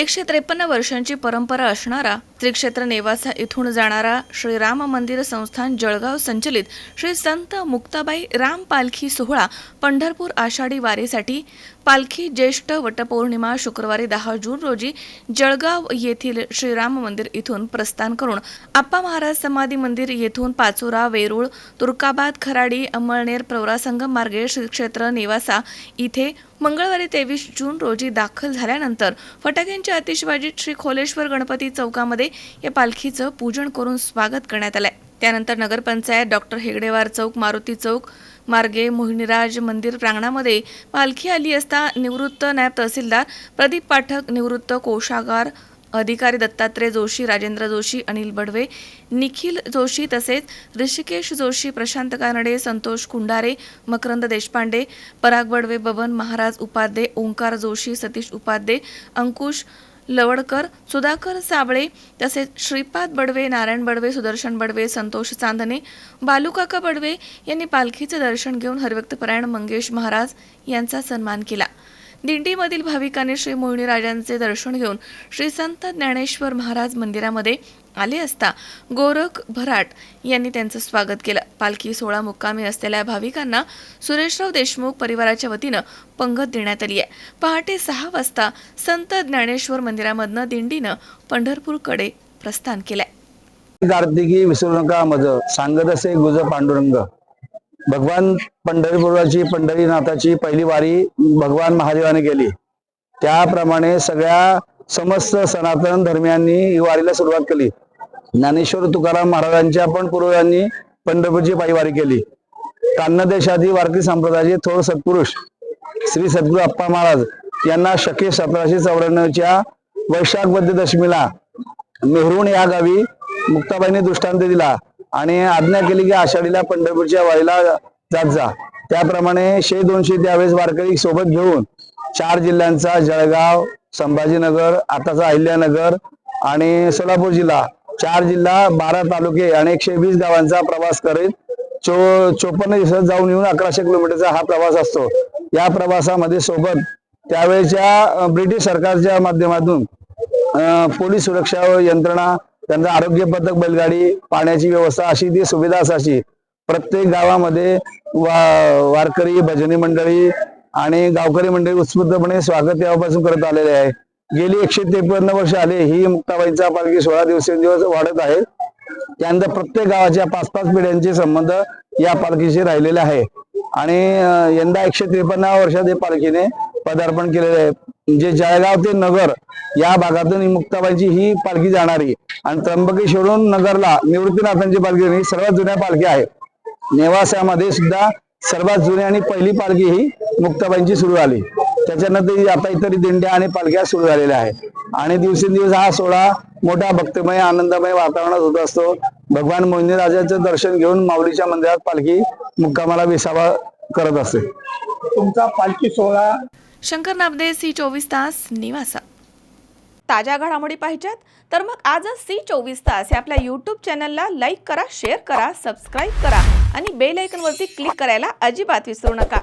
एकशे त्रेपन्न वर्षांची परंपरा असणारा त्रिक्षेत्र नेवासा इथून जाणारा श्री राम मंदिर संस्थान जळगाव संचलित श्री संत मुक्ताबाई राम पालखी सोहळा पंढरपूर आषाढी वारीसाठी पालखी ज्येष्ठ वटपौर्णिमा शुक्रवारी दहा जून रोजी जळगाव येथील श्रीराम मंदिर इथून प्रस्थान करून आप्पा महाराज समाधी मंदिर येथून पाचोरा वेरूळ तुर्काबाद खराडी अंमळनेर प्रवरासंगम मार्गे श्री क्षेत्र नेवासा इथे मंगळवारी तेवीस जून रोजी दाखल झाल्यानंतर फटाक्यांच्या आतिषबाजीत श्री खोलेश्वर गणपती चौकामध्ये या पालखीचं पूजन करून स्वागत करण्यात आलंय. त्यानंतर नगरपंचायत डॉक्टर हेगडेवार चौक मारुती चौक मार्गे मोहिनीराज मंदिर प्रांगणामध्ये पालखी आली असता निवृत्त नायब तहसीलदार प्रदीप पाठक निवृत्त कोषागार अधिकारी दत्तात्रय जोशी राजेंद्र जोशी अनिल बडवे निखिल जोशी तसेच ऋषिकेश जोशी प्रशांत कानडे संतोष कुंडारे मकरंद देशपांडे पराग बडवे बबन महाराज उपाध्ये ओंकार जोशी सतीश उपाध्ये अंकुश लवडकर सुधाकर साबळे तसेच श्रीपाद बडवे नारायण बडवे सुदर्शन बडवे संतोष चांदणे बालूकाका बडवे यांनी पालखीचं दर्शन घेऊन हरिभक्तपरायण मंगेश महाराज यांचा सन्मान केला. दिंडीमधील भाविकांनी श्री मोहिनी राजांचे दर्शन घेऊन श्री संत ज्ञानेश्वर महाराज मंदिरामध्ये आले असता गोरख भराट यांनी त्यांचं स्वागत केलं. पालखी सोळा मुक्कामी असलेल्या भाविकांना सुरेशराव देशमुख परिवाराच्या वतीनं पंगत देण्यात आली आहे. पहाटे सहा वाजता संत ज्ञानेश्वर मंदिरामधनं दिंडीनं पंढरपूरकडे प्रस्थान केलंय. कार्तिकी विसरू नका मज सांगत असे गुज पांडुरंग भगवान पंढरपुराची पंढरीनाथाची पहिली वारी भगवान महादेवाने केली. त्याप्रमाणे सगळ्या समस्त सनातन धर्मियांनी ही वारीला सुरुवात केली. ज्ञानेश्वर तुकाराम महाराजांच्या पण पूर्वजांनी पंढरपूरची पायी वारी केली. कान्नदेशादी देशातील वारकरी संप्रदायाचे थोर सत्पुरुष श्री सद्गुरू अप्पा महाराज यांना शके सतराशे चौऱ्याण्णवच्या वैशाख दशमीला मेहरुण या गावी मुक्ताबाईने दृष्टांत दिला. आणि आज्ञा केली की आषाढीला पंढरपूरच्या वारीला जात जा. त्याप्रमाणे शे दोनशे त्यावेळेस वारकरी सोबत घेऊन चार जिल्ह्यांचा जळगाव संभाजीनगर आताचा अहिल्यानगर आणि सोलापूर जिल्हा चार जिल्हा बारा तालुके आणि एकशे वीस गावांचा प्रवास करीत चो चोपन्न दिवसात जाऊन येऊन अकराशे किलोमीटरचा हा प्रवास असतो. या प्रवासामध्ये सोबत त्यावेळेच्या ब्रिटिश सरकारच्या माध्यमातून पोलीस सुरक्षा यंत्रणा त्यांचा आरोग्य पथक बैलगाडी पाण्याची व्यवस्था अशी ती सुविधा असायची. प्रत्येक गावामध्ये वा वारकरी भजनी मंडळी आणि गावकरी मंडळी उत्स्फूर्तपणे स्वागत यापासून करत आलेले आहे. गेली एकशे त्रेपन्न वर्ष आले ही मुक्ताबाईंचा पालखी सोळा दिवसेंदिवस वाढत आहे. त्यानंतर प्रत्येक गावाच्या पाच पाच पिढ्यांचे संबंध या पालखीशी राहिलेले आहे. आणि यंदा एकशे त्रेपन्न वर्षात हे पालखीने पदार्पण केलेले आहे. म्हणजे जळगाव ते नगर या भागातून ही मुक्ताबाईची ही पालखी जाणारी आणि त्र्यंबकेश्वरून नगरला निवृत्तीनाथांची पालखी ही सर्वात जुन्या पालखी आहे नेवासामध्ये सुद्धा सर्वात जुनी आणि पहिली पालखी ही मुक्ताबाईंची सुरू झाली. त्याच्यानंतर आता इतर दिंड्या आणि पालख्या सुरू झालेल्या आहेत. आणि दिवसेंदिवस हा सोहळा मोठा भक्तमय आनंदमय वातावरणात होत असतो. भगवान मोहिनी राजाचं दर्शन घेऊन माऊलीच्या मंदिरात पालखी मुक्कामाला विसावा करत असे. तुमचा पालखी सोहळा शंकर नामदेव सी चोवीस तास निवासा. ताज्या घडामोडी पाहिजेत तर मग आजच सी चोवीस तास या आपल्या यूट्यूब चॅनलला लाईक करा शेअर करा सबस्क्राईब करा आणि बेल आयकनवरती क्लिक करायला अजिबात विसरू नका.